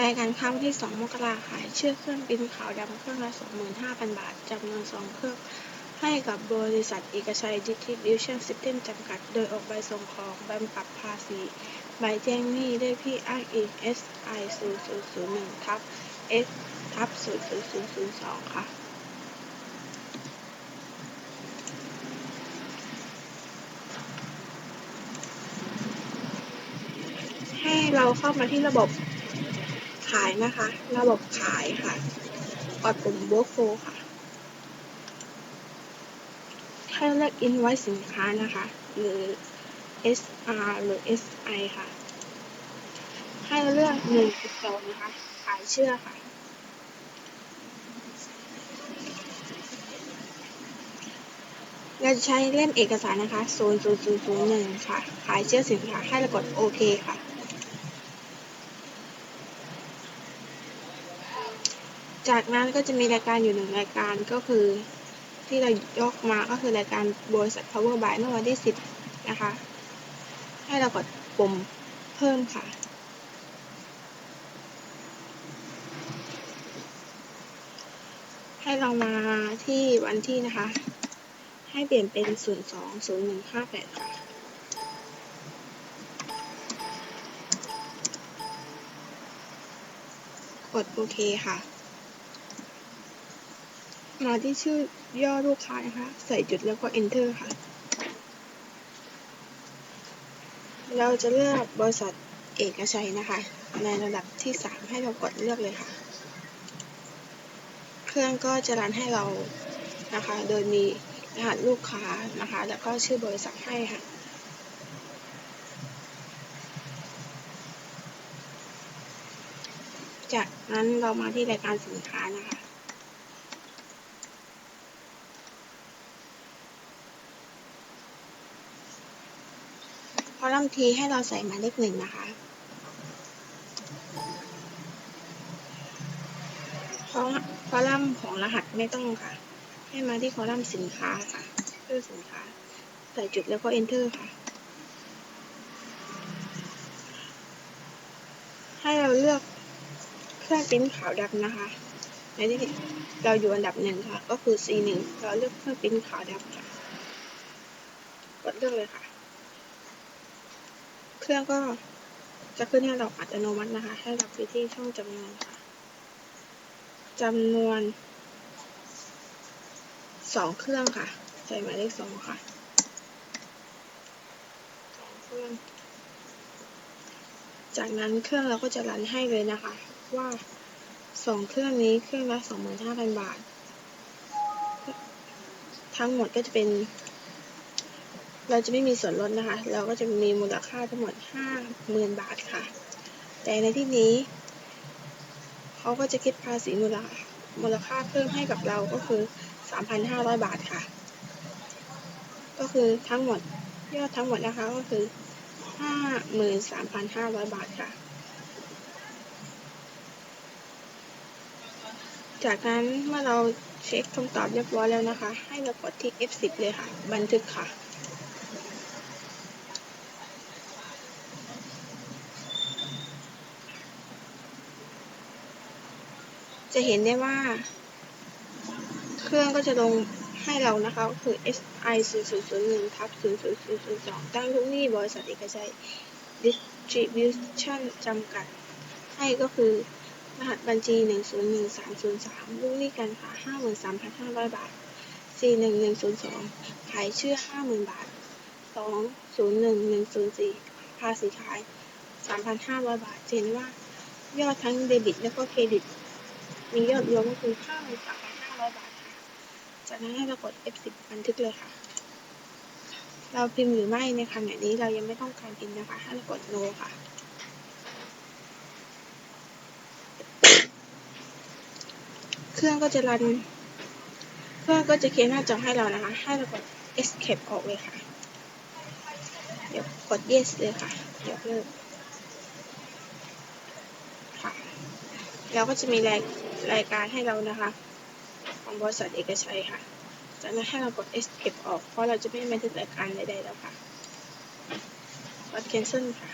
รายการค้าวันที่ 2 มกราขายเชือกเครื่องบินขาวดำเครื่องละ 25,000 บาท จำนวน 2 เครื่อง ให้กับบริษัทเอกชัย Distribution System จำกัด โดยออกใบส่งของใบปรับภาษี ใบแจ้งหนี้ด้วยที่อ้างอิง SI 0001ทับ S ทับ00002 ค่ะให้เราเข้ามาที่ระบบ ขายนะคะ ระบบขายค่ะกดปุ่ม workflow ค่ะ ให้เลือก invoice สินค้านะคะ หรือ SR หรือ SI ค่ะ ให้เลือก1.2นะคะ ขายเชื่อค่ะเราจะใช้เล่มเอกสารนะคะ 00001 ค่ะ ขายเชื่อสินค้า ให้เรากดโอเคค่ะ จากนั้นก็จะมีรายการอยู่หนึ่งรายการก็คือที่เรายกมาก็คือรายการบริษัท Power by เมื่อวันที่ 10 นะคะ ให้เรากดปุ่มเพิ่มค่ะ ให้เรามาที่วันที่นะคะ ให้เปลี่ยนเป็น 020158 ค่ะกดโอเคค่ะ มาที่ชื่อย่อลูกค้านะคะ ใส่จุดแล้วก็ enter ค่ะ เราจะเลือกบริษัทเอกชัยนะคะ ในระดับที่ 3 ให้เรากดเลือกเลยค่ะ เครื่องก็จะรันให้เรานะคะ โดยมีรหัสลูกค้านะคะ แล้วก็ชื่อบริษัทให้ค่ะจากนั้นเรามาที่รายการสินค้านะคะ อลัมน์ทีให้เราใส่หมายเลขหนึ่งนะคะ คอคอลัมน์ของรหัสไม่ต้องค่ะ ให้มาที่คอลัมน์สินค้าค่ะชื่อสินค้า ใส่จุดแล้วก็ enter ค่ะ ให้เราเลือกเครื่องปิ้นขาวดำนะคะ ในที่เราอยู่อันดับหนึ่งค่ะ ก็คือ C1 เราเลือกเครื่องปิ้นขาวดำค่ะ กดเลือกเลยค่ะ เครื่องก็จะขึ้นให้เราอัตโนมัตินะคะ ให้เราไปที่ช่องจำนวนค่ะจำนวนสองเครื่องค่ะ ใส่หมายเลขสองค่ะสองเครื่อง จากนั้นเครื่องเราก็จะรันให้เลยนะคะ ว่าสองเครื่องนี้เครื่องละสองหมื่นห้าพันบาท ทั้งหมดก็จะเป็น เราจะไม่มีส่วนลดนะคะ เราก็จะมีมูลค่าทั้งหมดห้าหมื่นบาทค่ะ แต่ในที่นี้ เขาก็จะคิดภาษีมูลค่ามูลค่าเพิ่มให้กับเราก็คือสามพันห้าร้อยบาทค่ะ ก็คือทั้งหมดยอดทั้งหมดนะคะก็คือห้าหมื่นสามพันห้าร้อยบาทค่ะ จากนั้นเมื่อเราเช็คคำตอบเรียบร้อยแล้วนะคะ ให้เรากดที่ F10 เลยค่ะ บันทึกค่ะ จะเห็นได้ว่า เครื่องก็จะลงให้เรานะคะคือ SI 0001ทับ00002ตั้งลูกหนี้บริษัทเอกชัย Distribution จำกัด ให้ก็คือ รหัสบัญชี 101303 ลูกหนี้การค้า53,500 บาท 41102 ขายเชื่อ 50,000 บาท 201104 ภาษีขาย 3,500 บาทเห็นว่า ยอดทั้งเดบิตและก็เครดิต มียอดรวมก็คือ53,500บาทค่ะ จากนั้นให้เรากด F10 บันทึกเลยค่ะ เราพิมพ์หรือไม่ในขณะนี้เรายังไม่ต้องการพิมพ์นะคะ ให้เรากด no ค่ะ เครื่องก็จะรัน เครื่องก็จะเคลียร์หน้าจอให้เรานะคะ ให้เรากด escape ออกเลยค่ะ เดี๋ยวกด yes เลยค่ะ เดี๋ยกเลิกค่ะ แล้วก็จะมีราย รายการให้เรานะคะ ของบริษัทเอกชัยค่ะ จากนั้นให้เรากด escape ออก เพราะเราจะไม่บันทึกรายการใดๆแล้วค่ะกด cancel ค่ะ